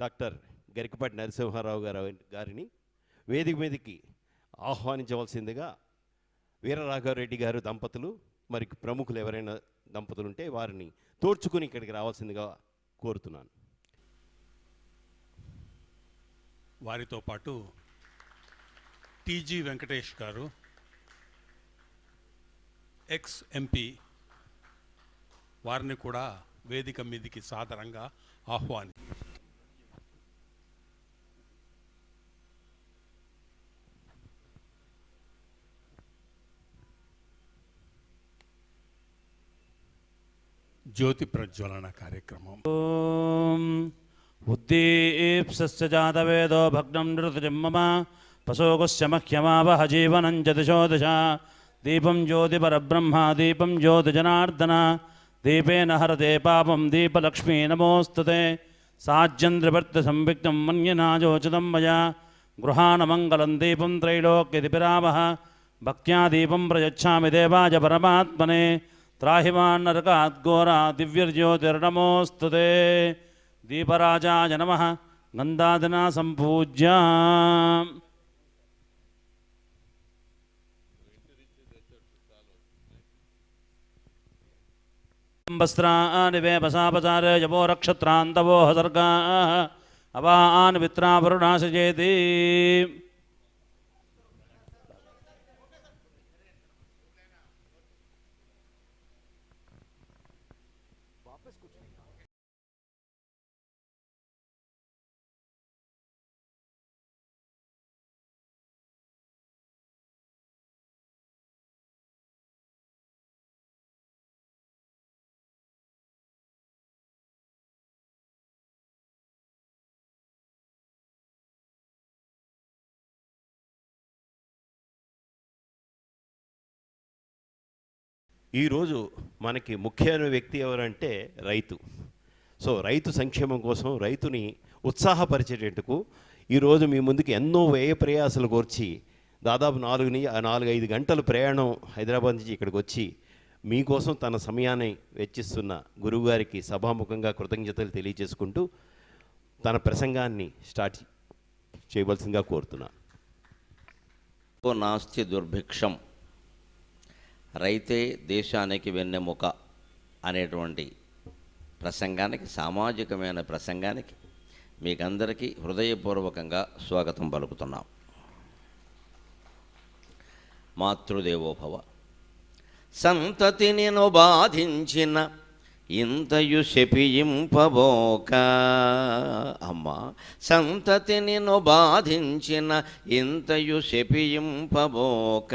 Doctor Garikapati Narasimha Rao గారు గారిని వేదిక మీదకి ఆహ్వానించవలసిందిగా వీరరాఘవరెడ్డి గారు దంపతులు మరి ప్రముఖులు ఎవరైనా దంపతులు ఉంటే వారిని తోడ్చుకుని ఇక్కడికి రావాల్సిందిగా కోరుతున్నాను. వారితో పాటు టీజీ వెంకటేష్ గారు ఎక్స్ ఎంపీ వారిని కూడా వేదిక మీదికి సాదరంగా ఆహ్వాని జ్యోతి ప్రజ్వలన కార్యక్రమం. ఉద్దీప్స్య జాతవేదో భగ్నం నృతిజిమ్మమ పశోకస్య మహ్యమావహ జీవనం జతిశో దశ దీపం జ్యోతి పరబ్రహ్మ దీపం జ్యోతి జనార్దన దీపేన హరతే పాపం దీపలక్ష్మీ నమోస్తుతే. సాజ్యంద్రభర్త సంవిక్తం మన్యనాజోచితం మయా. గృహాణమంగళం దీపం త్రైలోక్యదిపిరామః భక్త్యా దీపం ప్రయచ్చామి దేవాయ పరమాత్మనే. त्राहिमान् नरकाद्घोरा दिव्यर्ज्योतिर्नमोऽस्तुते दीपराजाय नमः। गन्धादिना सम्पूज्य वस्त्राणि वे वसापचार यवो रक्षत्रान्तवो सर्गाः अवा आन् वित्रावरुणासजेति हसर्गाः अवान् वित्रावरुणाशजेति ఈరోజు మనకి ముఖ్యమైన వ్యక్తి ఎవరంటే రైతు. సో రైతు సంక్షేమం కోసం రైతుని ఉత్సాహపరిచేటట్టుకు ఈరోజు మీ ముందుకు ఎన్నో వ్యయ ప్రయాసాలు కోర్చి దాదాపు నాలుగు నాలుగు ఐదు గంటలు ప్రయాణం హైదరాబాద్ నుంచి ఇక్కడికి వచ్చి మీకోసం తన సమయాన్ని వెచ్చిస్తున్న గురువుగారికి సభాముఖంగా కృతజ్ఞతలు తెలియజేసుకుంటూ తన ప్రసంగాన్ని స్టార్ట్ చేయవలసిందిగా కోరుతున్నాను ఓ నాస్తి దుర్భిక్షం. రైతే దేశానికి వెన్నెముక అనేటువంటి ప్రసంగానికి సామాజికమైన ప్రసంగానికి మీకందరికీ హృదయపూర్వకంగా స్వాగతం పలుకుతున్నాం. మాతృదేవోభవ. సంతతి నేను బాధించిన ఇంతయు శపింపబోక. అమ్మా సంతతిని బాధించిన ఇంతయు శపింపబోక.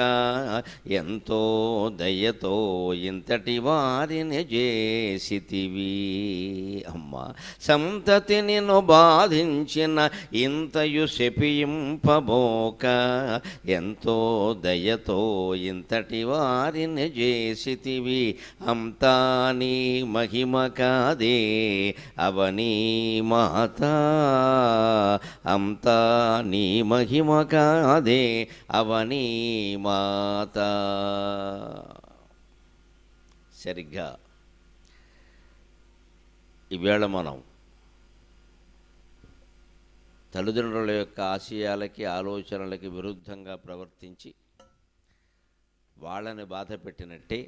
ఎంతో దయతో ఇంతటి వారిని చేసితివి. అమ్మా సంతతిని బాధించిన ఇంతయు శపింపబోక. ఎంతో దయతో ఇంతటి వారిని చేసితివి. అంతా నీ మహిమ కాదే అవనీ మాత అంతా నీ మహిమ కాదే అవనీ మాత. సరిగ్గా ఈవేళ మనం తల్లిదండ్రుల యొక్క ఆశయాలకి ఆలోచనలకి విరుద్ధంగా ప్రవర్తించి వాళ్ళని బాధ పెట్టినట్టే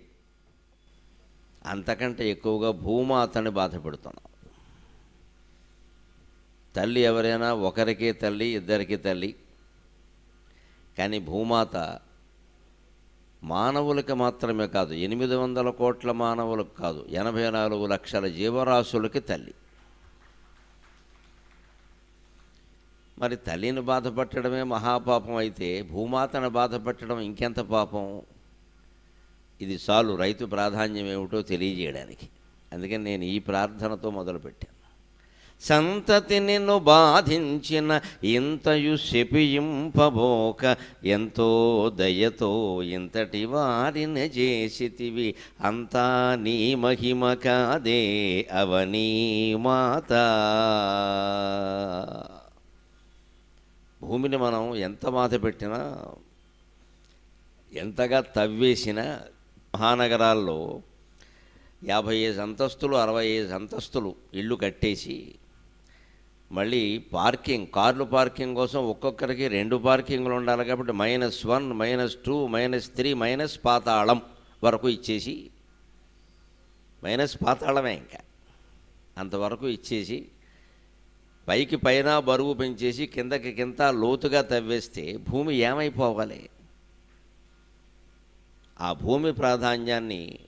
అంతకంటే ఎక్కువగా భూమాతని బాధ పెడుతున్నాం తల్లి ఎవరైనా ఒకరికే తల్లి ఇద్దరికి తల్లి. కానీ భూమాత మానవులకి మాత్రమే కాదు ఎనిమిది వందల కోట్ల మానవులకు కాదు ఎనభై నాలుగు లక్షల జీవరాశులకి తల్లి. మరి తల్లిని బాధపట్టడమే మహాపాపం అయితే భూమాతను బాధపెట్టడం ఇంకెంత పాపం? ఇది చాలు రైతు ప్రాధాన్యం ఏమిటో తెలియజేయడానికి. అందుకని నేను ఈ ప్రార్థనతో మొదలుపెట్టాను. సంతతి నిన్ను బాధించిన ఇంతయు శపింపబోక ఎంతో దయతో ఇంతటి వారిని చేసితివి. అంతా నీ మహిమ కాదే అవనీ మాత. భూమిని మనం ఎంత బాధ పెట్టినా ఎంతగా తవ్వేసినా మహానగరాల్లో యాభై ఐదు అంతస్తులు అరవై ఐదు అంతస్తులు ఇళ్ళు కట్టేసి మళ్ళీ పార్కింగ్ కార్లు పార్కింగ్ కోసం ఒక్కొక్కరికి రెండు పార్కింగ్లు ఉండాలి కాబట్టి minus one minus two minus three minus పాతాళం వరకు ఇచ్చేసి మైనస్ పాతాళమే ఇంకా. అంతవరకు ఇచ్చేసి పైకి పైన బరువు పెంచేసి కిందకి కింద లోతుగా తవ్వేస్తే భూమి ఏమైపోవాలి? ఆ భూమి ప్రాధాన్యాన్ని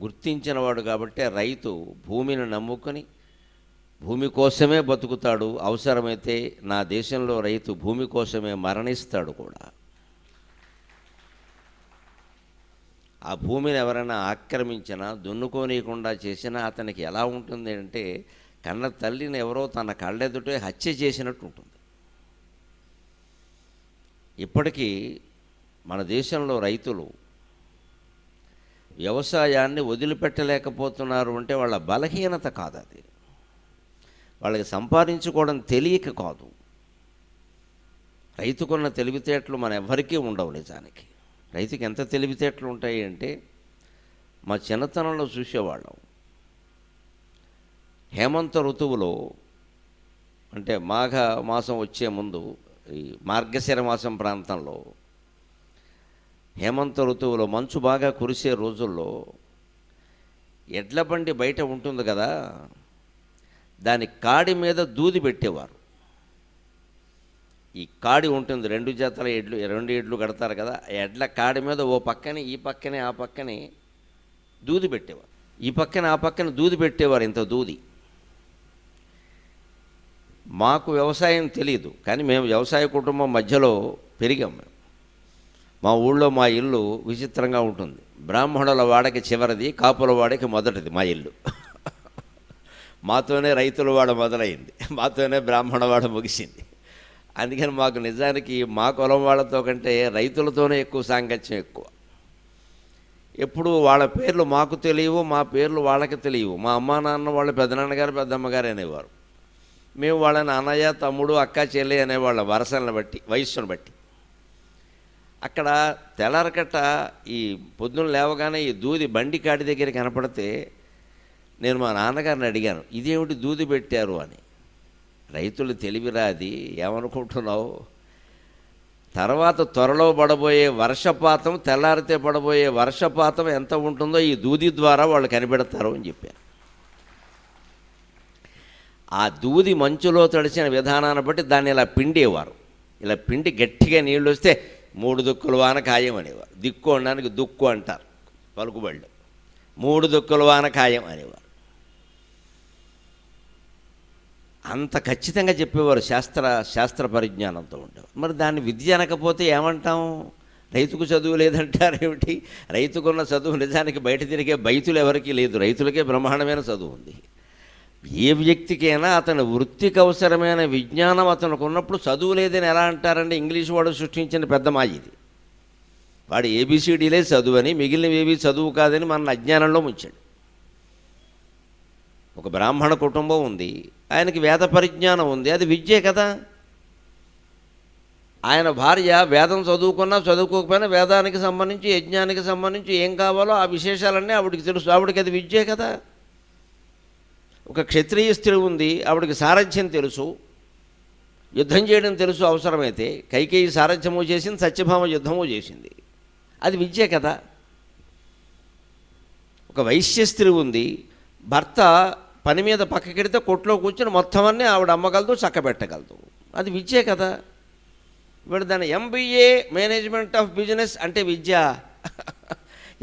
గుర్తించినవాడు కాబట్టే రైతు భూమిని నమ్ముకొని భూమి కోసమే బతుకుతాడు. అవసరమైతే నా దేశంలో రైతు భూమి కోసమే మరణిస్తాడు కూడా. ఆ భూమిని ఎవరైనా ఆక్రమించినా దున్నుకోనీయకుండా చేసినా అతనికి ఎలా ఉంటుంది అంటే కన్న తల్లిని ఎవరో తన కళ్ళెదుటే హత్య చేసినట్టు ఉంటుంది. ఇప్పటికీ మన దేశంలో రైతులు వ్యవసాయాన్ని వదిలిపెట్టలేకపోతున్నారు అంటే వాళ్ళ బలహీనత కాదు అది. వాళ్ళకి సంపాదించుకోవడం తెలియక కాదు. రైతుకున్న తెలివితేటలు మన ఎవ్వరికీ ఉండవు నిజానికి. రైతుకి ఎంత తెలివితేటలు ఉంటాయి అంటే మా చిన్నతనంలో చూసేవాళ్ళం. హేమంత ఋతువులో అంటే మాఘ మాసం వచ్చే ముందు ఈ మార్గశిర మాసం ప్రాంతంలో హేమంత ఋతువులో మంచు బాగా కురిసే రోజుల్లో ఎడ్ల బండి బయట ఉంటుంది కదా దాని కాడి మీద దూది పెట్టేవారు. ఈ కాడి ఉంటుంది రెండు జతల ఎడ్లు రెండు ఎడ్లు కడతారు కదా ఆ ఎడ్ల కాడి మీద ఓ పక్కనే ఈ పక్కనే ఆ పక్కనే దూది పెట్టేవారు. ఈ పక్కన ఆ పక్కన దూది పెట్టేవారు ఇంత దూది. మాకు వ్యవసాయం తెలియదు కానీ మేము వ్యవసాయ కుటుంబం మధ్యలో పెరిగాం మేము. మా ఊళ్ళో మా ఇల్లు విచిత్రంగా ఉంటుంది. బ్రాహ్మణుల వాడకి చివరిది కాపుల వాడకి మొదటిది మా ఇల్లు. మాతోనే రైతుల వాడ మొదలైంది. మాతోనే బ్రాహ్మణ వాడ ముగిసింది. అందుకని మాకు నిజానికి మా కులం వాళ్ళతో కంటే రైతులతోనే ఎక్కువ సాంగత్యం ఎక్కువ. ఎప్పుడు వాళ్ళ పేర్లు మాకు తెలియవు మా పేర్లు వాళ్ళకి తెలియవు. మా అమ్మా నాన్న వాళ్ళు పెద్దనాన్నగారు పెద్దమ్మగారు అనేవారు. మేము వాళ్ళని అన్నయ్య తమ్ముడు అక్క చెల్లి అనేవాళ్ళ వరసలను బట్టి వయస్సును బట్టి. అక్కడ తెల్లారకట్ట ఈ పొద్దున్న లేవగానే ఈ దూది బండి కాడి దగ్గర కనపడితే నేను మా నాన్నగారిని అడిగాను ఇదేమిటి దూది పెట్టారు? అని. రైతులు తెలివిరా అది ఏమనుకుంటున్నావు? తర్వాత త్వరలో పడబోయే వర్షపాతం తెల్లారితే పడబోయే వర్షపాతం ఎంత ఉంటుందో ఈ దూది ద్వారా వాళ్ళు కనిపెడతారు అని చెప్పారు. ఆ దూది మంచులో తడిచిన విధానాన్ని బట్టి దాన్ని ఇలా పిండేవారు. ఇలా పిండి గట్టిగా నీళ్ళు వస్తే మూడు దుక్కుల వాన ఖాయం అనేవారు దిక్కు అనడానికి దుక్కు అంటారు. పలుకుబళ్ళు. మూడు దుక్కుల వాన ఖాయం అనేవారు అంత ఖచ్చితంగా చెప్పేవారు శాస్త్ర శాస్త్ర పరిజ్ఞానంతో ఉండేవారు. మరి దాన్ని విద్య అనకపోతే ఏమంటాం? రైతుకు చదువు లేదంటారేమిటి రైతుకున్న చదువు నిజానికి బయట తిరిగే బయతులు ఎవరికీ లేదు. రైతులకే బ్రహ్మాండమైన చదువు ఉంది. ఏ వ్యక్తికైనా అతని వృత్తికి అవసరమైన విజ్ఞానం అతనికి ఉన్నప్పుడు చదువు లేదని ఎలా అంటారంటే ఇంగ్లీష్ వాడు సృష్టించిన పెద్ద మాయ ఇది. వాడు ఏబిసిడీలే చదువు అని మిగిలినవేవి చదువు కాదని మన అజ్ఞానంలో ముంచాడు. ఒక బ్రాహ్మణ కుటుంబం ఉంది ఆయనకి వేద పరిజ్ఞానం ఉంది అది విద్యే కదా. ఆయన భార్య వేదం చదువుకున్నా చదువుకోకపోయినా వేదానికి సంబంధించి యజ్ఞానికి సంబంధించి ఏం కావాలో ఆ విశేషాలన్నీ ఆవిడికి తెలుసు ఆవిడకి అది విద్యే కదా. ఒక క్షత్రియ స్త్రీ ఉంది ఆవిడకి సారథ్యం తెలుసు. యుద్ధం చేయడం తెలుసు అవసరమైతే కైకేయి సారథ్యము చేసింది సత్యభామ యుద్ధము చేసింది. అది విద్య కదా. ఒక వైశ్య స్త్రీ ఉంది భర్త పని మీద పక్కకెడితే కొట్లో కూర్చొని మొత్తం అన్నీ ఆవిడ అమ్మగలదు చక్కబెట్టగలదు. అది విద్యే కదా. ఇప్పుడు దాని ఎంబీఏ మేనేజ్మెంట్ ఆఫ్ బిజినెస్ అంటే విద్య.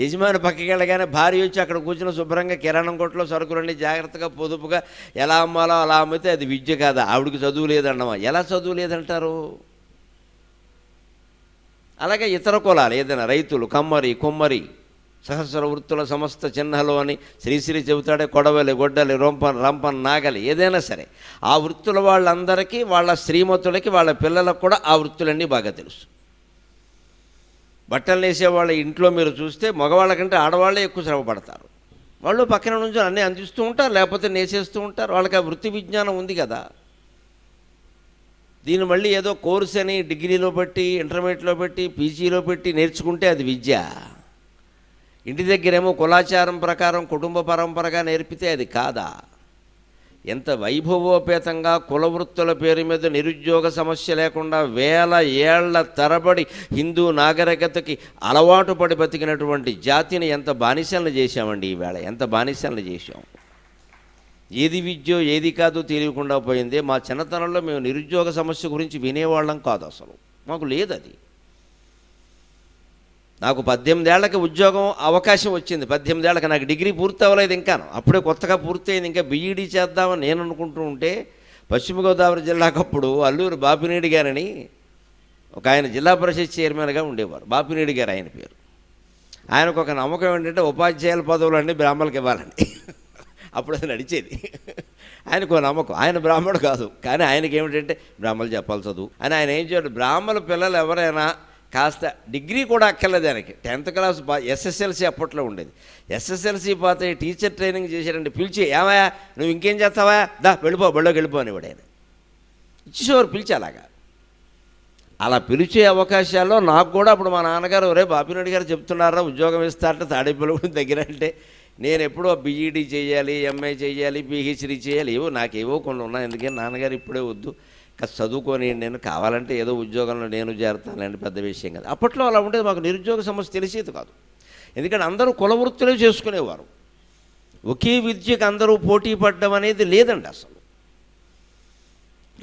యజమాని పక్కకి వెళ్ళగానే భార్య వచ్చి అక్కడ కూర్చుని శుభ్రంగా కిరాణం కొట్లో సరుకులన్నీ జాగ్రత్తగా పొదుపుగా ఎలా అమ్మాలో అలా అమ్మితే అది విద్య కాదా? ఆవిడకి చదువు లేదన్నమా? ఎలా చదువు లేదంటారు? అలాగే ఇతర కులాలు ఏదైనా రైతులు కమ్మరి కొమ్మరి సహస్ర వృత్తుల సమస్త చిహ్నలు అని శ్రీశ్రీ చెబుతాడే కొడవలి గొడ్డలి రొంపన్ రంపన్ నాగలి ఏదైనా సరే ఆ వృత్తుల వాళ్ళందరికీ వాళ్ళ శ్రీమతులకి వాళ్ళ పిల్లలకు కూడా ఆ వృత్తులన్నీ బాగా తెలుసు. బట్టలు వేసేవాళ్ళ ఇంట్లో మీరు చూస్తే మగవాళ్ళకంటే ఆడవాళ్ళే ఎక్కువ శ్రమ పడతారు వాళ్ళు పక్కన నుంచి అన్నీ అందిస్తూ ఉంటారు లేకపోతే నేసేస్తూ ఉంటారు. వాళ్ళకి ఆ వృత్తి విజ్ఞానం ఉంది కదా. దీన్ని మళ్ళీ ఏదో కోర్స్ అని డిగ్రీలో పెట్టి ఇంటర్మీడియట్లో పెట్టి పీజీలో పెట్టి నేర్చుకుంటే అది విద్య. ఇంటి దగ్గరేమో కులాచారం ప్రకారం కుటుంబ పరంపరగా నేర్పితే అది కాదా? ఎంత వైభవోపేతంగా కులవృత్తుల పేరు మీద నిరుద్యోగ సమస్య లేకుండా వేల ఏళ్ళ తరబడి హిందూ నాగరికతకి అలవాటు పడి బతికినటువంటి జాతిని ఎంత బానిసలను చేశామండి ఈవేళ ఎంత బానిసలను చేశాం? ఏది విద్యో ఏది కాదో తెలియకుండా పోయింది. మా చిన్నతనంలో మేము నిరుద్యోగ సమస్య గురించి వినేవాళ్ళం కాదు అసలు. మాకు లేదు అది నాకు పద్దెనిమిదేళ్ళకి ఉద్యోగం అవకాశం వచ్చింది. పద్దెనిమిదేళ్ళకి నాకు డిగ్రీ పూర్తి అవ్వలేదు ఇంకాను. అప్పుడే కొత్తగా పూర్తయింది. ఇంకా బీఈడీ చేద్దామని నేను అనుకుంటూ ఉంటే పశ్చిమ గోదావరి జిల్లాకప్పుడు అల్లూరు బాపినేడి గారని ఒక ఆయన జిల్లా పరిషత్ చైర్మన్గా ఉండేవారు. బాపినేడి గారు ఆయన పేరు. ఆయనకు ఒక నమ్మకం ఏంటంటే ఉపాధ్యాయుల పదవులు అన్నీ బ్రాహ్మణులకు ఇవ్వాలండి అప్పుడు అది నడిచేది. ఆయనకు ఒక నమ్మకం. ఆయన బ్రాహ్మణుడు కాదు. కానీ ఆయనకి ఏమిటంటే బ్రాహ్మణులు చెప్పాలి చదువు. అని ఆయన ఏం చేయడు బ్రాహ్మణ పిల్లలు ఎవరైనా కాస్త డిగ్రీ కూడా అక్కర్లేదు ఆయనకి. టెన్త్ క్లాస్ బా ఎస్ఎస్ఎల్సీ అప్పట్లో ఉండేది. ఎస్ఎస్ఎల్సీ పోతే టీచర్ ట్రైనింగ్ చేశాడంటే పిలిచి ఏమయ్యా నువ్వు ఇంకేం చేస్తావా? దా వెళ్ళిపో బళ్ళోకి వెళ్ళిపో అనేవాడు ఆయన. ఇచ్చేసేవారు పిలిచి అలాగా. అలా పిలిచే అవకాశాల్లో నాకు కూడా అప్పుడు మా నాన్నగారు ఒరే బాపినాయుడు గారు చెప్తున్నారా? ఉద్యోగం ఇస్తారంటే తాడేపల్లి దగ్గర అంటే నేను ఎప్పుడో బీఈడీ చేయాలి ఎంఏ చేయాలి పిహెచ్డీ చేయాలి. ఏవో నాకేవో కొన్ని ఉన్నాయి. ఎందుకంటే నాన్నగారు ఇప్పుడే వద్దు. కాస్త చదువుకొని నేను కావాలంటే ఏదో ఉద్యోగంలో నేను చేరతానండి పెద్ద విషయం కాదు. అప్పట్లో అలా ఉండేది. మాకు నిరుద్యోగ సమస్య తెలిసేది కాదు. ఎందుకంటే అందరూ కుల వృత్తులే చేసుకునేవారు. ఒకే విద్యకు అందరూ పోటీ పడడం అనేది లేదండి అసలు.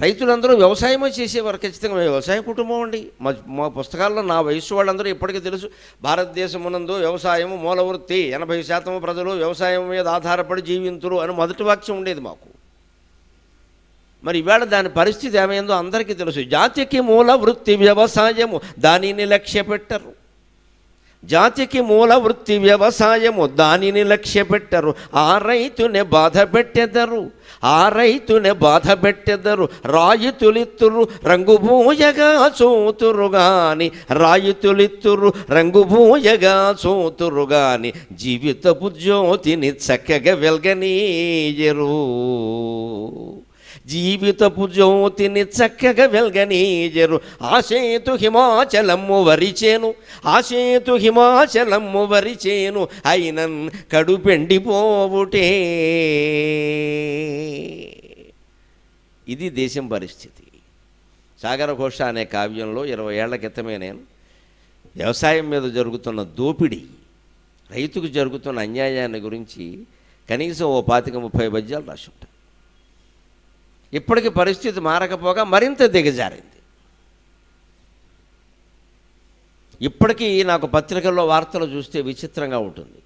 రైతులందరూ వ్యవసాయమే చేసేవారు. ఖచ్చితంగా మేము వ్యవసాయ కుటుంబం అండి. మా మా పుస్తకాల్లో నా వయసు వాళ్ళందరూ ఇప్పటికీ తెలుసు. భారతదేశమునందు వ్యవసాయము మూల వృత్తి ఎనభై శాతం ప్రజలు వ్యవసాయం మీద ఆధారపడి జీవింతులు అని మొదటి వాక్యం ఉండేది మాకు. మరి ఇవాళ దాని పరిస్థితి ఏమైందో అందరికీ తెలుసు. జాతికి మూల వృత్తి వ్యవసాయము. దానిని లక్ష్య పెట్టరు జాతికి మూల వృత్తి వ్యవసాయము. దానిని లక్ష్య పెట్టరు ఆ రైతునే బాధ పెట్టెదరు. ఆ రైతునే బాధ పెట్టెదరు. రాయితులిత్తురు రంగు రంగుభూయగా చూతురు గాని. రాయితులిత్తురు రంగు రంగుభూయగా చూతురు గాని. జీవితపు జ్యోతిని చక్కగా వెలగనీయరు. జీవితపు జ్యోతిని చక్కగా వెల్గనీయరు. ఆశేతు హిమాచలమ్ము వరిచేను. ఆశేతు హిమాచలమ్ము వరిచేను. అయినన్ కడుపెండిపోవుటే. ఇది దేశం పరిస్థితి. సాగర ఘోష అనే కావ్యంలో ఇరవై ఏళ్ళ క్రితమే నేను వ్యవసాయం మీద జరుగుతున్న దోపిడీ రైతుకు జరుగుతున్న అన్యాయాన్ని గురించి కనీసం ఓ పాతిక ముప్పై పద్యాలు రాసి ఉంటాను ఇప్పటికి పరిస్థితి మారకపోగా మరింత దిగజారింది. ఇప్పటికీ నాకు పత్రికల్లో వార్తలు చూస్తే విచిత్రంగా ఉంటుంది.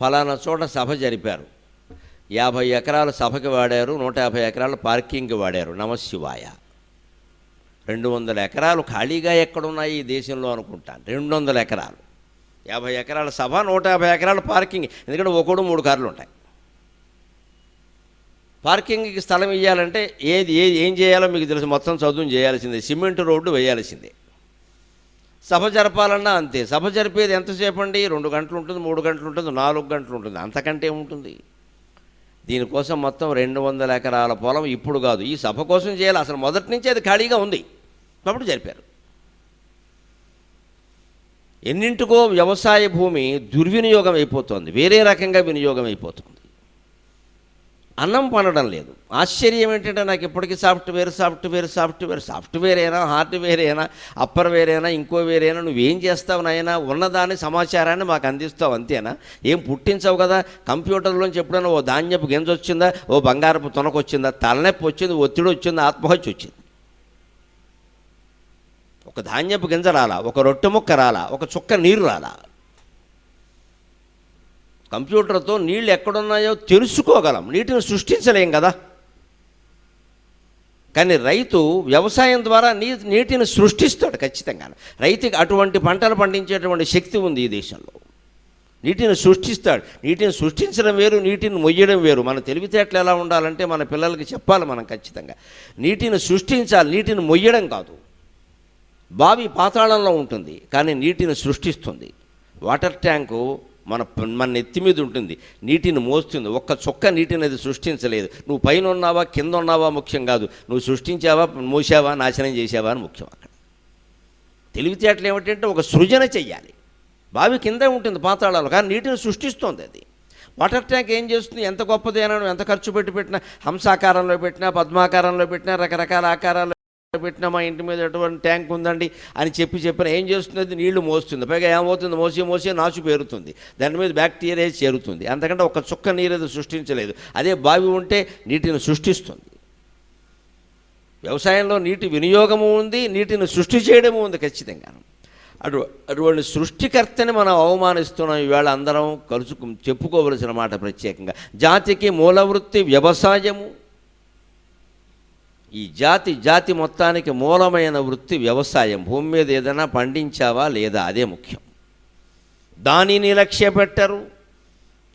ఫలానా చోట సభ జరిపారు. యాభై ఎకరాలు సభకి వాడారు నూట యాభై ఎకరాలు పార్కింగ్కి వాడారు. నమశివాయ రెండు వందల ఎకరాలు ఖాళీగా ఎక్కడున్నాయి ఈ దేశంలో అనుకుంటాను. రెండు వందల ఎకరాలు. యాభై ఎకరాల సభ నూట యాభై ఎకరాల పార్కింగ్. ఎందుకంటే ఒకడు మూడు కార్లు ఉంటాయి. పార్కింగ్కి స్థలం ఇవ్వాలంటే ఏది ఏది ఏం చేయాలో మీకు తెలుసు. మొత్తం చదువు చేయాల్సిందే. సిమెంట్ రోడ్డు వేయాల్సిందే. సభ జరపాలన్నా అంతే. సభ జరిపేది ఎంతసేపు అండి? రెండు గంటలు ఉంటుంది మూడు గంటలు ఉంటుంది నాలుగు గంటలు ఉంటుంది. అంతకంటే ఉంటుంది దీనికోసం మొత్తం రెండు వందల ఎకరాల పొలం ఇప్పుడు కాదు. ఈ సభ కోసం చేయాలి. అసలు మొదటి నుంచి అది ఖాళీగా ఉంది. కాబట్టి జరిపారు. ఎన్నింటికో వ్యవసాయ భూమి దుర్వినియోగం అయిపోతుంది. వేరే రకంగా వినియోగం అయిపోతుంది. అన్నం పండడం లేదు. ఆశ్చర్యం ఏంటంటే నాకు ఇప్పటికీ సాఫ్ట్వేర్ సాఫ్ట్వేర్ సాఫ్ట్వేర్ సాఫ్ట్వేర్ అయినా హార్డ్వేర్ అయినా అప్పర్ వేర్ అయినా ఇంకో వేరైనా నువ్వేం చేస్తావు నాయనా? ఉన్నదాని సమాచారాన్ని మాకు అందిస్తావు అంతేనా? ఏం పుట్టించవు కదా? కంప్యూటర్లోంచి ఎప్పుడైనా ఓ ధాన్యపు గింజ వచ్చిందా? ఓ బంగారపు తునకు వచ్చిందా? తలనొప్పి వచ్చింది ఒత్తిడి వచ్చింది ఆత్మహత్య వచ్చింది. ఒక ధాన్యపు గింజ రాలా ఒక రొట్టె ముక్క రాలా ఒక చుక్క నీరు రాలా. కంప్యూటర్తో నీళ్ళు ఎక్కడున్నాయో తెలుసుకోగలం. నీటిని సృష్టించలేం కదా. కానీ రైతు వ్యవసాయం ద్వారా నీ నీటిని సృష్టిస్తాడు ఖచ్చితంగా రైతుకి అటువంటి పంటలు పండించేటువంటి శక్తి ఉంది ఈ దేశంలో. నీటిని సృష్టిస్తాడు. నీటిని సృష్టించడం వేరు నీటిని మొయ్యడం వేరు. మన తెలివితేటలు ఎలా ఉండాలంటే మన పిల్లలకి చెప్పాలి మనం ఖచ్చితంగా. నీటిని సృష్టించాలి నీటిని మొయ్యడం కాదు. బావి పాతాళంలో ఉంటుంది కానీ నీటిని సృష్టిస్తుంది. వాటర్ ట్యాంకు మన మన నెత్తి మీద ఉంటుంది. నీటిని మోస్తుంది. ఒక్క చుక్క నీటిని అది సృష్టించలేదు. నువ్వు పైన ఉన్నావా కింద ఉన్నావా ముఖ్యం కాదు. నువ్వు సృష్టించావా మోసావా నాశనం చేసావా అని ముఖ్యం అక్కడ. తెలివితేటలు ఏమిటంటే ఒక సృజన చెయ్యాలి. బావి కిందే ఉంటుంది పాతాళాలు కానీ నీటిని సృష్టిస్తోంది అది. వాటర్ ట్యాంక్ ఏం చేస్తుంది? ఎంత గొప్పది అనడం ఎంత ఖర్చు పెట్టి పెట్టినా హంసాకారంలో పెట్టినా పద్మాకారంలో పెట్టినా రకరకాల ఆకారాలు పెట్టినా మా ఇంటి మీద ఎటువంటి ట్యాంక్ ఉందండి అని చెప్పి చెప్పిన ఏం చేస్తుంది నీళ్ళు మోస్తుంది. పైగా ఏమవుతుంది? మోసి మోసి నాచు పేరుతుంది. దాని మీద బ్యాక్టీరియా చేరుతుంది. అంతకంటే ఒక చుక్క నీరు అది సృష్టించలేదు. అదే బావి ఉంటే నీటిని సృష్టిస్తుంది. వ్యవసాయంలో నీటి వినియోగము ఉంది నీటిని సృష్టి చేయడము ఉంది ఖచ్చితంగా. అటు అటువంటి సృష్టికర్తని మనం అవమానిస్తున్నాం. ఈవేళ అందరం కలుసుకు చెప్పుకోవలసిన మాట ప్రత్యేకంగా. జాతికి మూలవృత్తి వ్యవసాయము. ఈ జాతి జాతి మొత్తానికి మూలమైన వృత్తి వ్యవసాయం. భూమి మీద ఏదైనా పండించావా లేదా? అదే ముఖ్యం. దానిని లక్ష్య పెట్టరు.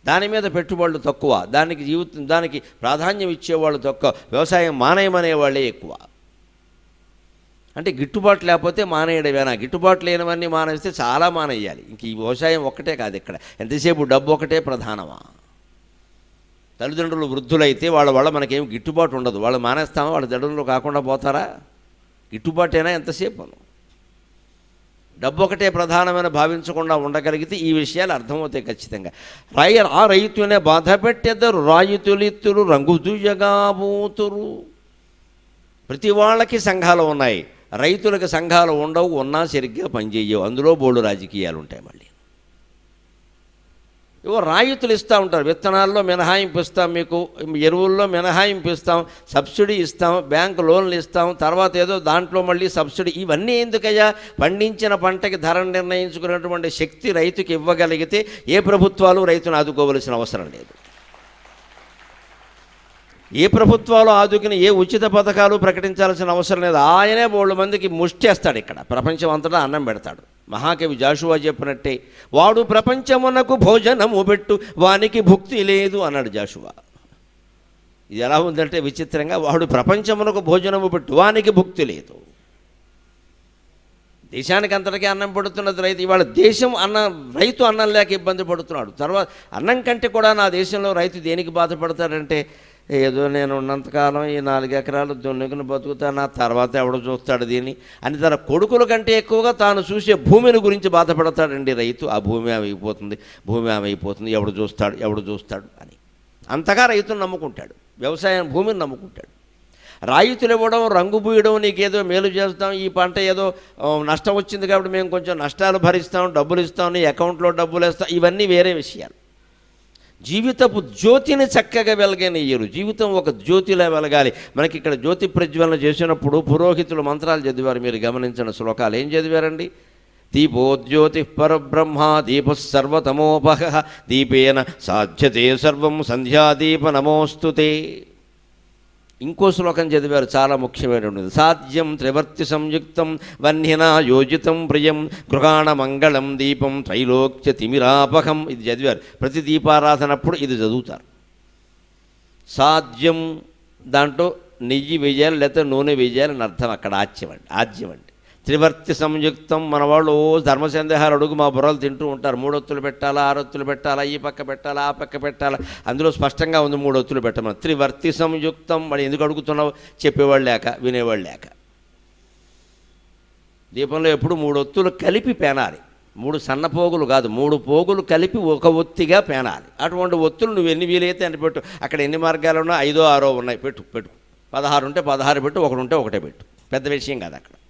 దాని మీద పెట్టుబడులు తక్కువ. దానికి జీవితం దానికి ప్రాధాన్యం ఇచ్చేవాళ్ళు తక్కువ. వ్యవసాయం మానేయమనేవాళ్ళే ఎక్కువ. అంటే గిట్టుబాటు లేకపోతే మానేయడమేనా? గిట్టుబాటు లేనివన్నీ మానేస్తే చాలా మానేయాలి. ఇంక ఈ వ్యవసాయం ఒక్కటే కాదు ఇక్కడ. ఎంతసేపు డబ్బు ఒకటే ప్రధానమా? తల్లిదండ్రులు వృద్ధులైతే వాళ్ళ వల్ల మనకేం గిట్టుబాటు ఉండదు. వాళ్ళు మానేస్తామా? వాళ్ళ తల్లిదండ్రులు కాకుండా పోతారా? గిట్టుబాటైనా ఎంతసేపు? డబ్బు ఒకటే ప్రధానమైన భావించకుండా ఉండగలిగితే ఈ విషయాలు అర్థమవుతాయి ఖచ్చితంగా. రై ఆ రైతునే బాధ పెట్టెదరు. రాయితులిత్తులు రంగుదుయగాబూతురు ప్రతి వాళ్ళకి సంఘాలు ఉన్నాయి. రైతులకు సంఘాలు ఉండవు ఉన్నా సరిగ్గా పనిచేయవు. అందులో బోర్డు రాజకీయాలు ఉంటాయి మళ్ళీ. ఇవో రాయితులు ఇస్తూ ఉంటారు. విత్తనాల్లో మినహాయింపు ఇస్తాం మీకు ఎరువుల్లో మినహాయింపు ఇస్తాం సబ్సిడీ ఇస్తాం బ్యాంకు లోన్లు ఇస్తాం తర్వాత ఏదో దాంట్లో మళ్ళీ సబ్సిడీ. ఇవన్నీ ఎందుకయ్యా? పండించిన పంటకి ధర నిర్ణయించుకునేటువంటి శక్తి రైతుకి ఇవ్వగలిగితే ఏ ప్రభుత్వాలు రైతును ఆదుకోవలసిన అవసరం లేదు. ఏ ప్రభుత్వాలు ఆదుకుని ఏ ఉచిత పథకాలు ప్రకటించాల్సిన అవసరం లేదు. ఆయనే బోళ్ళు మందికి ముష్టేస్తాడు ఇక్కడ. ప్రపంచం అంతటా అన్నం పెడతాడు. మహాకవి జాషువా చెప్పినట్టే వాడు ప్రపంచమునకు భోజనము పెట్టు వానికి భుక్తి లేదు అన్నాడు జాషువా. ఇది ఎలా ఉందంటే విచిత్రంగా వాడు ప్రపంచమునకు భోజనము పెట్టు వానికి భుక్తి లేదు. దేశానికి అంతటికీ అన్నం పడుతున్నది రైతు ఇవాళ దేశం అన్న రైతు అన్నం లేక ఇబ్బంది పడుతున్నాడు. తర్వాత అన్నం కంటే కూడా నా దేశంలో రైతు దేనికి బాధపడతాడంటే ఏదో నేను ఉన్నంతకాలం ఈ నాలుగు ఎకరాలు దున్నుకుని బతుకుతాను నా తర్వాత ఎవడు చూస్తాడు దీన్ని. అని తన కొడుకుల కంటే ఎక్కువగా తాను చూసే భూమిని గురించి బాధపడతాడండి రైతు. ఆ భూమి ఏమైపోతుంది భూమి ఏమైపోతుంది ఎవడు చూస్తాడు ఎవడు చూస్తాడు అని. అంతగా రైతును నమ్ముకుంటాడు వ్యవసాయం భూమిని నమ్ముకుంటాడు. రాయితులు ఇవ్వడం రంగు పూయడం నీకేదో మేలు చేస్తాం ఈ పంట ఏదో నష్టం వచ్చింది కాబట్టి మేము కొంచెం నష్టాలు భరిస్తాం డబ్బులు ఇస్తాం నీ అకౌంట్లో డబ్బులు ఇస్తాం ఇవన్నీ వేరే విషయాలు. జీవితపు జ్యోతిని చక్కగా వెలగనియ్యరు జీవితం ఒక జ్యోతిలా వెలగాలి. మనకి ఇక్కడ జ్యోతి ప్రజ్వలన చేసినప్పుడు పురోహితులు మంత్రాలు చదివారు మీరు గమనించిన శ్లోకాలు. ఏం చదివారండి? దీపోజ్యోతి పరబ్రహ్మ దీప సర్వతమోపహ దీపేన సాధ్యతే సర్వం సంధ్యాదీప నమోస్తుతే. ఇంకో శ్లోకం చదివారు చాలా ముఖ్యమైనటువంటిది. సాధ్యం త్రివర్తి సంయుక్తం వన్యనా యోజితం ప్రియం గృహాణ మంగళం దీపం త్రైలోక్య తిమిరాపహం. ఇది చదివారు. ప్రతి దీపారాధనప్పుడు ఇది చదువుతారు. సాధ్యం దాంట్లో నెయ్యి వేయాలి లేకపోతే నూనె వేయాలని అర్థం అక్కడ ఆచ్యం అండి ఆజ్యం అండి త్రివర్తి సంయుక్తం మన వాళ్ళు ధర్మ సందేహాలు అడుగు మా బుర్రలు తింటూ ఉంటారు. మూడొత్తులు పెట్టాలా ఆరొత్తులు పెట్టాలా ఈ పక్క పెట్టాలా ఆ పక్క పెట్టాలా. అందులో స్పష్టంగా ఉంది మూడొత్తులు పెట్టమని. త్రివర్తి సంయుక్తం మరి ఎందుకు అడుగుతున్నావు? చెప్పేవాళ్ళు లేక వినేవాళ్ళు లేక. దీపంలో ఎప్పుడు మూడొత్తులు కలిపి పేనాలి. మూడు సన్న పోగులు కాదు మూడు పోగులు కలిపి ఒక ఒత్తిగా పేనాలి. అటువంటి ఒత్తులు నువ్వు ఎన్ని వీలైతే అని పెట్టు. అక్కడ ఎన్ని మార్గాలు ఉన్నా ఐదో ఆరో ఉన్నాయి. పెట్టు పెట్టు. పదహారు ఉంటే పదహారు పెట్టు ఒకటి ఉంటే ఒకటే పెట్టు. పెద్ద విషయం కాదు అక్కడ.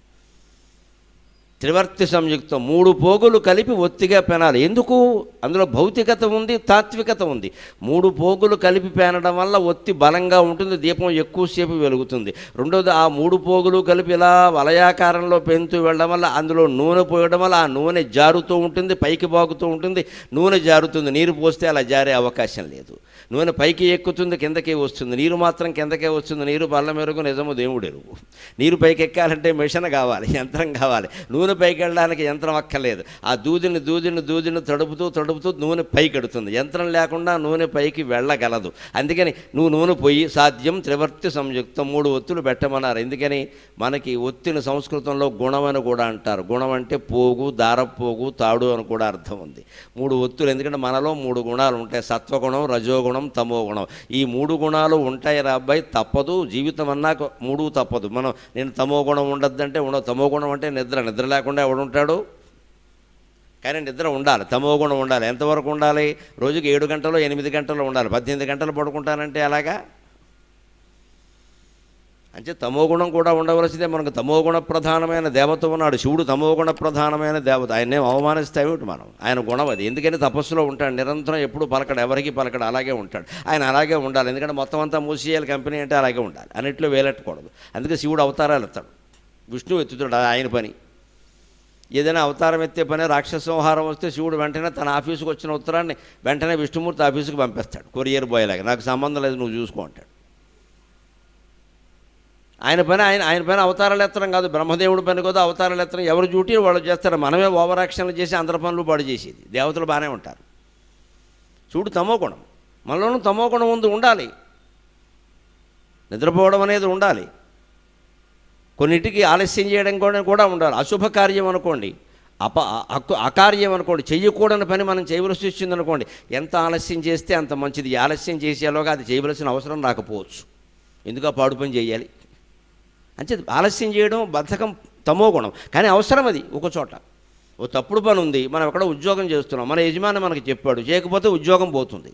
త్రివర్తి సంయుక్తం మూడు పోగులు కలిపి ఒత్తిగా పెనాలి. ఎందుకు? అందులో భౌతికత ఉంది తాత్వికత ఉంది. మూడు పోగులు కలిపి పేనడం వల్ల ఒత్తి బలంగా ఉంటుంది దీపం ఎక్కువసేపు వెలుగుతుంది. రెండోది ఆ మూడు పోగులు కలిపి ఇలా వలయాకారంలో పెంతూ వెళ్ళడం వల్ల అందులో నూనె పోయడం వల్ల ఆ నూనె జారుతూ ఉంటుంది పైకి బాగుతూ ఉంటుంది నూనె జారుతుంది నీరు పోస్తే అలా జారే అవకాశం లేదు. నూనె పైకి ఎక్కుతుంది కిందకే వస్తుంది. నీరు మాత్రం కిందకే వస్తుంది. నీరు పళ్ళ మెరుగు నిజము దేవుడు. ఎరుగు నీరు పైకి ఎక్కాలంటే మిషన్ కావాలి యంత్రం కావాలి. నూనె పైకి వెళ్ళడానికి యంత్రం అక్కర్లేదు. ఆ దూదిని దూదిని దూదిని తడుపుతూ తడుపుతూ నూనె పైకి ఎడుతుంది. యంత్రం లేకుండా నూనె పైకి వెళ్ళగలదు. అందుకని నువ్వు నూనె పోయి సాధ్యం త్రివర్తి సంయుక్తం మూడు ఒత్తులు పెట్టమన్నారు. ఎందుకని? మనకి ఒత్తిని సంస్కృతంలో గుణం అని కూడా అంటారు. గుణం అంటే పోగు దారపోగు తాడు అని కూడా అర్థం ఉంది. మూడు ఒత్తులు ఎందుకంటే మనలో మూడు గుణాలు ఉంటాయి. సత్వగుణం రజోగుణం తమో గుణం. ఈ మూడు గుణాలు ఉంటాయి రా అబ్బాయి తప్పదు. జీవితం అన్నాక మూడు తప్పదు. మనం నేను తమో గుణం ఉండద్దంటే ఉండదు తమో గుణం అంటే నిద్ర. నిద్ర లేకుండా ఎవడుంటాడు? కానీ నిద్ర ఉండాలి. తమో గుణం ఉండాలి. ఎంతవరకు ఉండాలి? రోజుకి ఏడు గంటలు ఎనిమిది గంటలు ఉండాలి. పద్దెనిమిది గంటలు పడుకుంటానంటే అలాగా అంటే తమోగుణం కూడా ఉండవలసిందే. మనకు తమోగుణ ప్రధానమైన దేవత ఉన్నాడు. శివుడు తమోగుణ ప్రధానమైన దేవత. ఆయన్నే అవమానిస్తామేమిటి మనం? ఆయన గుణం అది. ఎందుకని తపస్సులో ఉంటాడు. నిరంతరం ఎప్పుడు పలకడు ఎవరికి పలకడు అలాగే ఉంటాడు. ఆయన అలాగే ఉండాలి. ఎందుకంటే మొత్తం అంతా మూసేయాలి కంపెనీ అంటే అలాగే ఉండాలి. అన్నిట్లో వేలెట్టకూడదు. అందుకే శివుడు అవతారాలు ఎత్తాడు విష్ణువు ఎత్తుతాడు ఆయన పని. ఏదైనా అవతారం ఎత్తే పని రాక్షస సంహారం వస్తే శివుడు వెంటనే తన ఆఫీసుకు వచ్చిన ఉత్తరాన్ని వెంటనే విష్ణుమూర్తి ఆఫీసుకు పంపిస్తాడు. కొరియర్ బాయ్ లాగా. నాకు సంబంధం లేదు నువ్వు చూసుకో అంటాడు. ఆయన పని ఆయన ఆయన పని అవతారాలు ఎత్తడం కాదు బ్రహ్మదేవుడి పని కాదు అవతారాలు ఎత్తడం. ఎవరు డ్యూటీ వాళ్ళు చేస్తారు మనమే ఓవరాక్షన్లు చేసి అందరి పనులు పాడు చేసేది. దేవతలు బాగానే ఉంటారు. చూడు తమోగుణం మనలోనూ తమోగుణం ఉంది ఉండాలి. నిద్రపోవడం అనేది ఉండాలి. కొన్నిటికి ఆలస్యం చేయడం కూడా కూడా ఉండాలి. అశుభ కార్యం అనుకోండి అప అకార్యం అనుకోండి చెయ్యకూడని పని మనం చేయవలసి వచ్చింది అనుకోండి ఎంత ఆలస్యం చేస్తే అంత మంచిది. ఆలస్యం చేసేలోగా అది చేయవలసిన అవసరం రాకపోవచ్చు. ఎందుకు పాడు పని చేయాలి. అంటే ఆలస్యం చేయడం బద్ధకం తమో గుణం. కానీ అవసరం అది ఒక చోట. ఓ తప్పుడు పని ఉంది మనం ఎక్కడ ఉద్యోగం చేస్తున్నాం మన యజమాని మనకి చెప్పాడు చేయకపోతే ఉద్యోగం పోతుంది.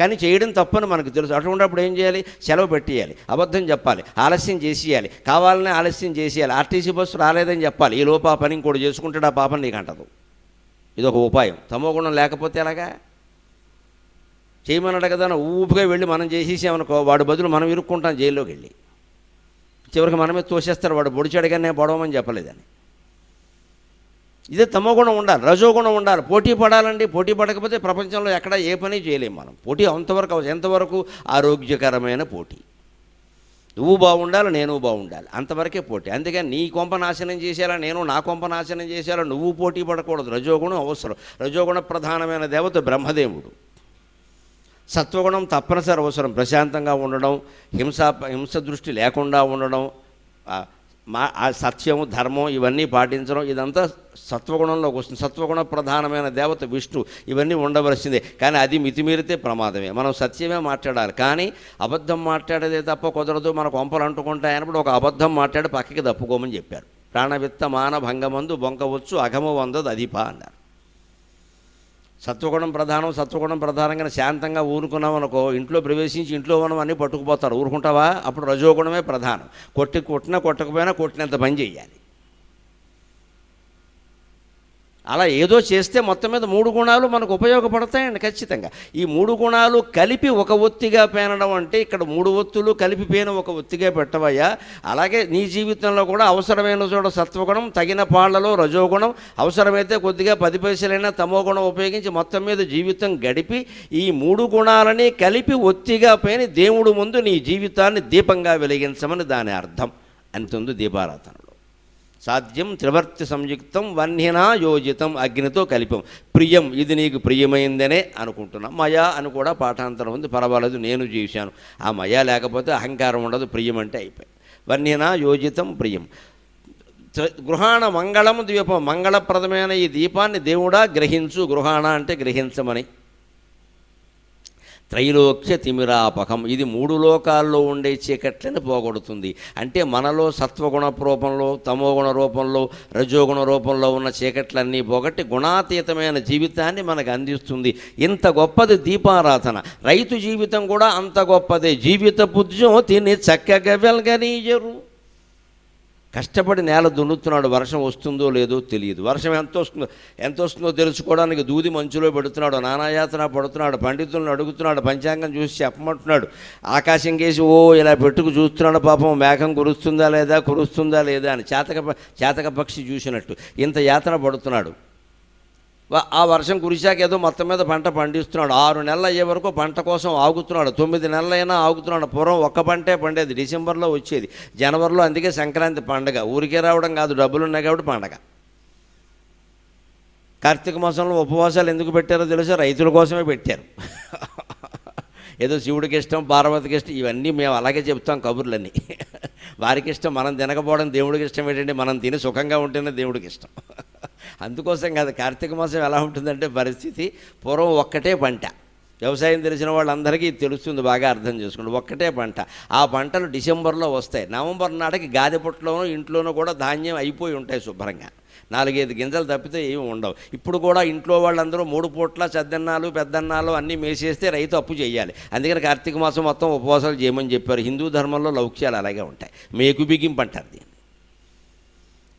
కానీ చేయడం తప్పని మనకు తెలుసు. అటువంటిప్పుడు ఏం చేయాలి? సెలవు పెట్టేయాలి అబద్ధం చెప్పాలి ఆలస్యం చేసేయాలి. కావాలనే ఆలస్యం చేసేయాలి. ఆర్టీసీ బస్సు రాలేదని చెప్పాలి. ఈ లోపా పని ఇంకోటి చేసుకుంటాడు ఆ పాపం నీకు అంటదు. ఇది ఒక ఉపాయం. తమో గుణం లేకపోతే ఎలాగా? చేయమన్నాడు కదా అని ఊపిగా వెళ్ళి మనం చేసేసామనుకో వాడి బదులు మనం ఇరుక్కుంటాం జైల్లోకి వెళ్ళి. చివరికి మనమే తోసేస్తారు వాడు. బొడిచాడుగానే కానీ పొడవమని చెప్పలేదని ఇదే తమోగుణం ఉండాలి రజోగుణం ఉండాలి. పోటీ పడాలండి పోటీ పడకపోతే ప్రపంచంలో ఎక్కడ ఏ పని చేయలేము మనం. పోటీ అంతవరకు ఎంతవరకు ఆరోగ్యకరమైన పోటీ. నువ్వు బాగుండాలి నేను బాగుండాలి. అంతవరకే పోటీ. అందుకని నీ కొంప నాశనం చేసేలా నేను నా కొంప నాశనం చేసేలా నువ్వు పోటీ పడకూడదు. రజోగుణం అవసరం. రజోగుణ ప్రధానమైన దేవత బ్రహ్మదేవుడు. సత్వగుణం తప్పనిసరి అవసరం. ప్రశాంతంగా ఉండడం హింస హింస దృష్టి లేకుండా ఉండడం మా ఆ సత్యం ధర్మం ఇవన్నీ పాటించడం ఇదంతా సత్వగుణంలోకి వస్తుంది. సత్వగుణ ప్రధానమైన దేవత విష్ణు ఇవన్నీ ఉండవలసిందే. కానీ అది మితిమీరితే ప్రమాదమే. మనం సత్యమే మాట్లాడాలి. కానీ అబద్ధం మాట్లాడేదే తప్ప కుదరదు. మన కొంపలు అంటుకుంటాయనప్పుడు ఒక అబద్ధం మాట్లాడి పక్కకి తప్పుకోమని చెప్పారు. ప్రాణవిత్త మాన భంగమందు బొంకవచ్చు అఘము వందదు అధిప అన్నారు. సత్వగుణం ప్రధానం సత్వగుణం ప్రధానంగా శాంతంగా ఊరుకున్నాం అనుకో ఇంట్లో ప్రవేశించి ఇంట్లో మనం అన్నీ పట్టుకుపోతారు ఊరుకుంటావా? అప్పుడు రజోగుణమే ప్రధానం. కొట్టి కొట్టినా కొట్టకపోయినా కొట్టినంత పని చేయాలి అలా ఏదో చేస్తే మొత్తం మీద మూడు గుణాలు మనకు ఉపయోగపడతాయండి ఖచ్చితంగా. ఈ మూడు గుణాలు కలిపి ఒక ఒత్తిగా పేనడం అంటే ఇక్కడ మూడు ఒత్తులు కలిపి పేన ఒక ఒత్తిగా పెట్టవయ్యా. అలాగే నీ జీవితంలో కూడా అవసరమైన చోట సత్వగుణం తగిన పాళ్ళలో రజోగుణం అవసరమైతే కొద్దిగా పది పైసలైనా తమో గుణం ఉపయోగించి మొత్తం మీద జీవితం గడిపి ఈ మూడు గుణాలని కలిపి ఒత్తిగా పేని దేవుడు ముందు నీ జీవితాన్ని దీపంగా వెలిగించమని దాని అర్థం. అంతుంది దీపారాధన. సాధ్యం త్రివర్తి సంయుక్తం వన్యనా యోజితం అగ్నితో కలిపాం. ప్రియం ఇది నీకు ప్రియమైందనే అనుకుంటున్నాం. మయా అని కూడా పాఠాంతరం ఉంది పర్వాలేదు నేను చేశాను. ఆ మయా లేకపోతే అహంకారం ఉండదు ప్రియం అంటే అయిపోయి వన్యనా యోజితం ప్రియం. గృహాణ మంగళం ద్వీపం మంగళప్రదమైన ఈ దీపాన్ని దేవుడా గ్రహించు. గృహాణ అంటే గ్రహించమని. త్రైలోక్య తిమిరాపకం. ఇది మూడు లోకాల్లో ఉండే చీకట్లను పోగొడుతుంది. అంటే మనలో సత్వగుణ రూపంలో తమోగుణ రూపంలో రజోగుణ రూపంలో ఉన్న చీకట్లన్నీ పోగొట్టి గుణాతీతమైన జీవితాన్ని మనకు అందిస్తుంది. ఇంత గొప్పది దీపారాధన. రైతు జీవితం కూడా అంత గొప్పదే. జీవిత బుద్ధ్యం తిని చక్కగా వెలగనీయరు. కష్టపడి నేల దున్నుతున్నాడు వర్షం వస్తుందో లేదో తెలియదు. వర్షం ఎంత వస్తుందో ఎంత వస్తుందో తెలుసుకోవడానికి దూది మంచులో పెడుతున్నాడు నానాయాతన పడుతున్నాడు పండితులను అడుగుతున్నాడు పంచాంగం చూసి చెప్పమంటున్నాడు. ఆకాశం కేసి ఓ ఇలా పెట్టుకు చూస్తున్నాడు పాపం మేఘం కురుస్తుందా లేదా కురుస్తుందా లేదా అని చేతక చేతక పక్షి చూసినట్టు. ఇంత యాతన పడుతున్నాడు. ఆ వర్షం కురిశాక ఏదో మొత్తం మీద పంట పండిస్తున్నాడు. ఆరు నెలలు అయ్యే వరకు పంట కోసం ఆగుతున్నాడు. తొమ్మిది నెలలైనా ఆగుతున్నాడు. పూర్వం ఒక్క పంటే పండేది. డిసెంబర్లో వచ్చేది. జనవరిలో అందుకే సంక్రాంతి పండగ. ఊరికే రావడం కాదు. డబ్బులు ఉన్నాయి కాబట్టి పండగ. కార్తీక మాసంలో ఉపవాసాలు ఎందుకు పెట్టారో తెలుసా? రైతుల కోసమే పెట్టారు. ఏదో శివుడికి ఇష్టం పార్వతికి ఇష్టం ఇవన్నీ మేము అలాగే చెప్తాం కబుర్లన్నీ. వారికి ఇష్టం మనం తినకపోవడం దేవుడికి ఇష్టం ఏంటంటే మనం తిని సుఖంగా ఉంటేనే దేవుడికి ఇష్టం. అందుకోసం కాదు కార్తీక మాసం ఎలా ఉంటుందంటే పరిస్థితి పూర్వం ఒక్కటే పంట. వ్యవసాయం తెలిసిన వాళ్ళందరికీ తెలుస్తుంది బాగా అర్థం చేసుకోండి. ఒక్కటే పంట. ఆ పంటలు డిసెంబర్లో వస్తాయి. నవంబర్ నాటికి గాదిపొట్టలోనూ ఇంట్లోనూ కూడా ధాన్యం అయిపోయి ఉంటాయి శుభ్రంగా. నాలుగైదు గింజలు తప్పితే ఏమి ఉండవు. ఇప్పుడు కూడా ఇంట్లో వాళ్ళందరూ మూడు పూట్ల చద్దన్నాలు పెద్దన్నాలు అన్నీ మేసేస్తే రైతు అప్పు చేయాలి. అందుకని కార్తీక మాసం మొత్తం ఉపవాసాలు చేయమని చెప్పారు. హిందూ ధర్మంలో లౌక్యాలు అలాగే ఉంటాయి. మేకు బిగింపు అంటారు దీన్ని.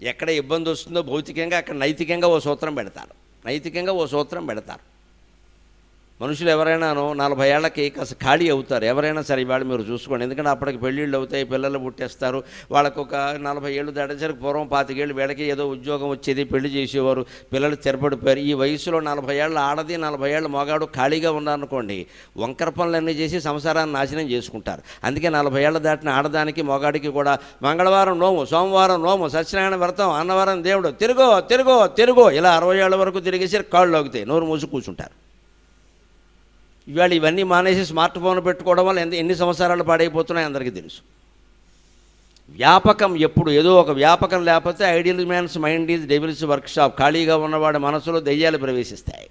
ఎక్కడ ఇబ్బంది వస్తుందో భౌతికంగా అక్కడ నైతికంగా ఓ సూత్రం పెడతారు. నైతికంగా ఓ సూత్రం పెడతారు. మనుషులు ఎవరైనానో నలభై ఏళ్ళకి కాస్త ఖాళీ అవుతారు. ఎవరైనా సరే ఇవాళ మీరు చూసుకోండి. ఎందుకంటే అప్పటికి పెళ్ళిళ్ళు అవుతాయి పిల్లలు పుట్టేస్తారు. వాళ్ళకు ఒక నలభై ఏళ్ళు దాటేసరికి పూర్వం పాతికేళ్ళు వీళ్ళకి ఏదో ఉద్యోగం వచ్చేది పెళ్ళి చేసేవారు పిల్లలు తెరపడిపోయారు ఈ వయసులో నలభై ఏళ్ళు ఆడది నలభై ఏళ్ళ మగాడు ఖాళీగా ఉన్నారనుకోండి వంకర పనులన్నీ చేసి సంసారాన్ని నాశనం చేసుకుంటారు. అందుకే నలభై ఏళ్ళ దాటిన ఆడదానికి మగాడికి కూడా మంగళవారం నోము సోమవారం నోము సత్యనారాయణ వ్రతం అన్నవరం దేవుడు తిరుగో తిరుగో తిరుగో. ఇలా అరవై ఏళ్ళ వరకు తిరిగేసి కాళ్ళు అవుతాయి నోరు మూసి కూర్చుంటారు. ఇవాళ ఇవన్నీ మానేసి స్మార్ట్ ఫోన్ పెట్టుకోవడం వల్ల ఎంత ఎన్ని సంవత్సరాలు పాడైపోతున్నాయి అందరికీ తెలుసు. వ్యాపకం ఎప్పుడు ఏదో ఒక వ్యాపకం లేకపోతే ideal man's mind is devil's workshop ఖాళీగా ఉన్నవాడి మనసులో దెయ్యాలు ప్రవేశిస్తాయి.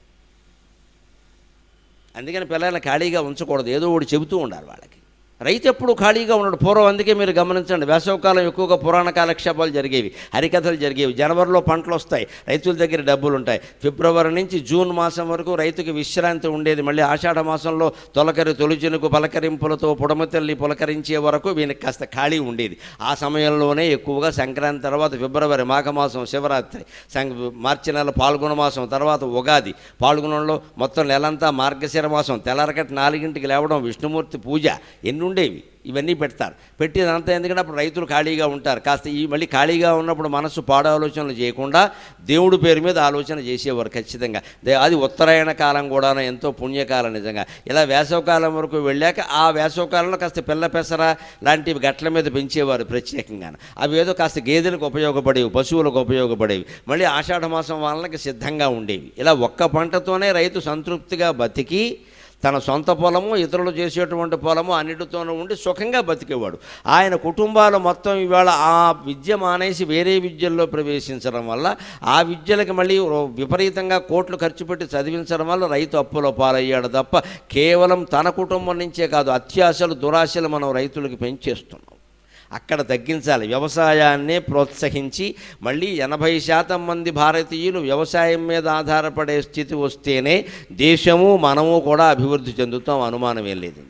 అందుకని పిల్లల్ని ఖాళీగా ఉంచకూడదు. ఏదో ఒకటి చెబుతూ ఉండాలి వాళ్ళకి. రైతు ఎప్పుడు ఖాళీగా ఉన్నాడు పూర్వం అందుకే మీరు గమనించండి. వేసవకాలం ఎక్కువగా పురాణ కాలక్షేపాలు జరిగేవి. హరికథలు జరిగేవి. జనవరిలో పంటలు వస్తాయి. రైతుల దగ్గర డబ్బులు ఉంటాయి. ఫిబ్రవరి నుంచి జూన్ మాసం వరకు రైతుకి విశ్రాంతి ఉండేది. మళ్ళీ ఆషాఢ మాసంలో తొలకరి తొలిజునుకు పలకరింపులతో పుడమతల్లి పులకరించే వరకు వీనికి కాస్త ఖాళీ ఉండేది. ఆ సమయంలోనే ఎక్కువగా సంక్రాంతి తర్వాత ఫిబ్రవరి మాఘమాసం శివరాత్రి సం మార్చి నెల పాల్గొన మాసం తర్వాత ఉగాది. పాల్గొనంలో మొత్తం నెలంతా మార్గశిర మాసం. తెల్లారకట్ట నాలుగింటికి లేవడం విష్ణుమూర్తి పూజ. ఎన్ని ఉండేవి. ఇవన్నీ పెడతారు. పెట్టేదంతా ఎందుకంటే అప్పుడు రైతులు ఖాళీగా ఉంటారు. కాస్త ఈ మళ్ళీ ఖాళీగా ఉన్నప్పుడు మనసు పాడ ఆలోచనలు చేయకుండా దేవుడి పేరు మీద ఆలోచన చేసేవారు ఖచ్చితంగా. అది ఉత్తరాయణ కాలం కూడా ఎంతో పుణ్యకాలం నిజంగా. ఇలా వేసవకాలం వరకు వెళ్ళాక ఆ వేసవకాలంలో కాస్త పిల్ల పెసర లాంటివి గట్ల మీద పెంచేవారు ప్రత్యేకంగా అవి ఏదో కాస్త గేదెలకు ఉపయోగపడేవి పశువులకు ఉపయోగపడేవి. మళ్ళీ ఆషాఢ మాసం వాళ్ళకి సిద్ధంగా ఉండేవి. ఇలా ఒక్క పంటతోనే రైతు సంతృప్తిగా బతికి తన సొంత పొలము ఇతరులు చేసేటువంటి పొలము అన్నిటితోనూ ఉండి సుఖంగా బతికేవాడు. ఆయన కుటుంబాలు మొత్తం ఇవాళ ఆ విద్య మానేసి వేరే విద్యల్లో ప్రవేశించడం వల్ల ఆ విద్యలకు మళ్ళీ విపరీతంగా కోట్లు ఖర్చు పెట్టి చదివించడం వల్ల రైతు అప్పుల పాలయ్యాడు తప్ప కేవలం తన కుటుంబం నుంచే కాదు అత్యాశలు దురాశలు మనం రైతులకు పెంచేస్తున్నాం. అక్కడ తగ్గించాలి. వ్యవసాయాన్నే ప్రోత్సహించి మళ్ళీ ఎనభై శాతం మంది భారతీయులు వ్యవసాయం మీద ఆధారపడే స్థితి వస్తేనే దేశము మనము కూడా అభివృద్ధి చెందుతాం. అనుమానం ఏం లేదు